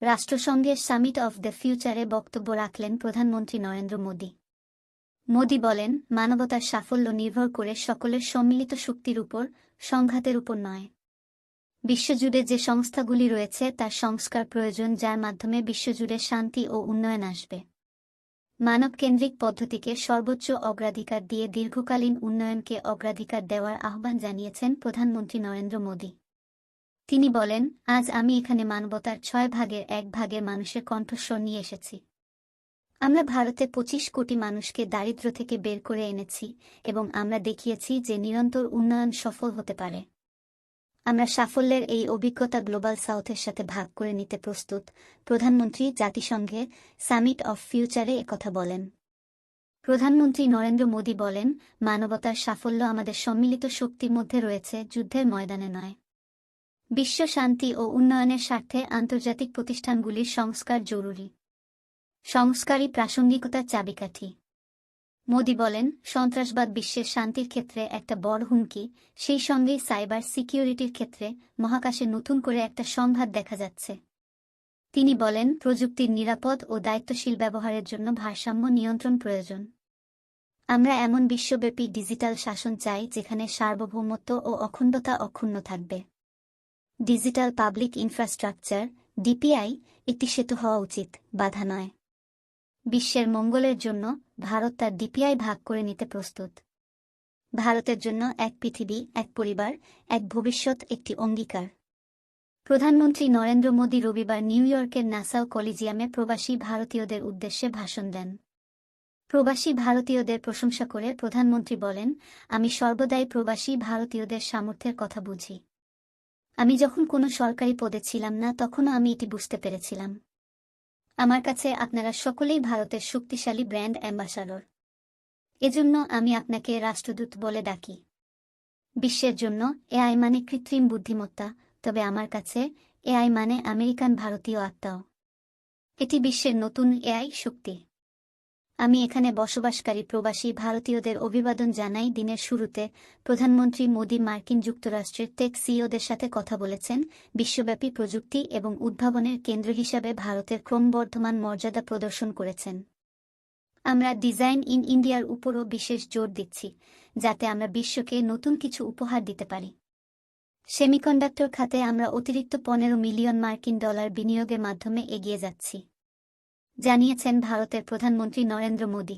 রাষ্ট্রসংঘের summit of the ফিউচারে বক্তব্য রাখলেন প্রধানমন্ত্রী নরেন্দ্র মোদী। মোদী বলেন, মানবতার সাফল্য নির্ভর করে সকলের সম্মিলিত শক্তির উপর, সংঘাতের উপর নয়। বিশ্বজুড়ে যে সংস্থাগুলি রয়েছে, তার সংস্কার প্রয়োজন, যার মাধ্যমে বিশ্বজুড়ে শান্তি ও উন্নয়ন আসবে। মানবকেন্দ্রিক পদ্ধতিকে সর্বোচ্চ অগ্রাধিকার দিয়ে দীর্ঘকালীন উন্নয়নকে অগ্রাধিকার দেওয়ার আহ্বান জানিয়েছেন প্রধানমন্ত্রী নরেন্দ্র মোদী। তিনি বলেন, আজ আমি এখানে মানবতার ছয় ভাগের এক ভাগের মানুষের কণ্ঠস্বর নিয়ে এসেছি। আমরা ভারতে পঁচিশ কোটি মানুষকে দারিদ্র্য থেকে বের করে এনেছি এবং আমরা দেখিয়েছি যে নিরন্তর উন্নয়ন সফল হতে পারে। আমরা সাফল্যের এই অভিজ্ঞতা গ্লোবাল সাউথের সাথে ভাগ করে নিতে প্রস্তুত, প্রধানমন্ত্রী জাতিসংঘে সামিট অফ ফিউচারে একথা বলেন। প্রধানমন্ত্রী নরেন্দ্র মোদী বলেন, মানবতার সাফল্য আমাদের সম্মিলিত শক্তির মধ্যে রয়েছে, যুদ্ধের ময়দানে নয়। বিশ্ব শান্তি ও উন্নয়নের স্বার্থে আন্তর্জাতিক প্রতিষ্ঠানগুলির সংস্কার জরুরি। সংস্কারই প্রাসঙ্গিকতার চাবিকাঠি। মোদি বলেন, সন্ত্রাসবাদ বিশ্বের শান্তির ক্ষেত্রে একটা বড় হুমকি, সেই সঙ্গেই সাইবার সিকিউরিটির ক্ষেত্রে মহাকাশে নতুন করে একটা সংঘাত দেখা যাচ্ছে। তিনি বলেন, প্রযুক্তির নিরাপদ ও দায়িত্বশীল ব্যবহারের জন্য ভারসাম্য নিয়ন্ত্রণ প্রয়োজন। আমরা এমন বিশ্বব্যাপী ডিজিটাল শাসন চাই যেখানে সার্বভৌমত্ব ও অখণ্ডতা অক্ষুণ্ণ থাকবে। ডিজিটাল পাবলিক ইনফ্রাস্ট্রাকচার, ডিপিআই, একটি সেতু হওয়া উচিত, বাধা নয়। বিশ্বের মঙ্গলের জন্য ভারত তার ডিপিআই ভাগ করে নিতে প্রস্তুত। ভারতের জন্য এক পৃথিবী, এক পরিবার, এক ভবিষ্যৎ, একটি অঙ্গীকার। প্রধানমন্ত্রী নরেন্দ্র মোদী রবিবার নিউ ইয়র্কের নাসাও কলিজিয়ামে প্রবাসী ভারতীয়দের উদ্দেশ্যে ভাষণ দেন। প্রবাসী ভারতীয়দের প্রশংসা করে প্রধানমন্ত্রী বলেন, আমি সর্বদাই প্রবাসী ভারতীয়দের সামর্থ্যের কথা বুঝি। আমি যখন কোনো সরকারি পদে ছিলাম না, তখনও আমি এটি বুঝতে পেরেছিলাম। আমার কাছে আপনারা সকলেই ভারতের শক্তিশালী ব্র্যান্ড অ্যাম্বাসাডর। এজন্য আমি আপনাকে রাষ্ট্রদূত বলে ডাকি। বিশ্বের জন্য এআই মানে কৃত্রিম বুদ্ধিমত্তা, তবে আমার কাছে এআই মানে আমেরিকান ভারতীয় আত্মাও। এটি বিশ্বের নতুন এআই শক্তি। আমি এখানে বসবাসকারী প্রবাসী ভারতীয়দের অভিবাদন জানাই দিনের শুরুতে প্রধানমন্ত্রী মোদী মার্কিন যুক্তরাষ্ট্রের টেক সিইওদের সাথে কথা বলেছেন, বিশ্বব্যাপী প্রযুক্তি এবং উদ্ভাবনের কেন্দ্র হিসাবে ভারতের ক্রমবর্ধমান মর্যাদা প্রদর্শন করেছেন। আমরা ডিজাইন ইন ইন্ডিয়ার উপরও বিশেষ জোর দিচ্ছি, যাতে আমরা বিশ্বকে নতুন কিছু উপহার দিতে পারি। সেমিকন্ডাক্টর খাতে আমরা অতিরিক্ত পনেরো মিলিয়ন মার্কিন ডলার বিনিয়োগের মাধ্যমে এগিয়ে যাচ্ছি। জানিয়েছেন ভারতের প্রধানমন্ত্রী নরেন্দ্র মোদী।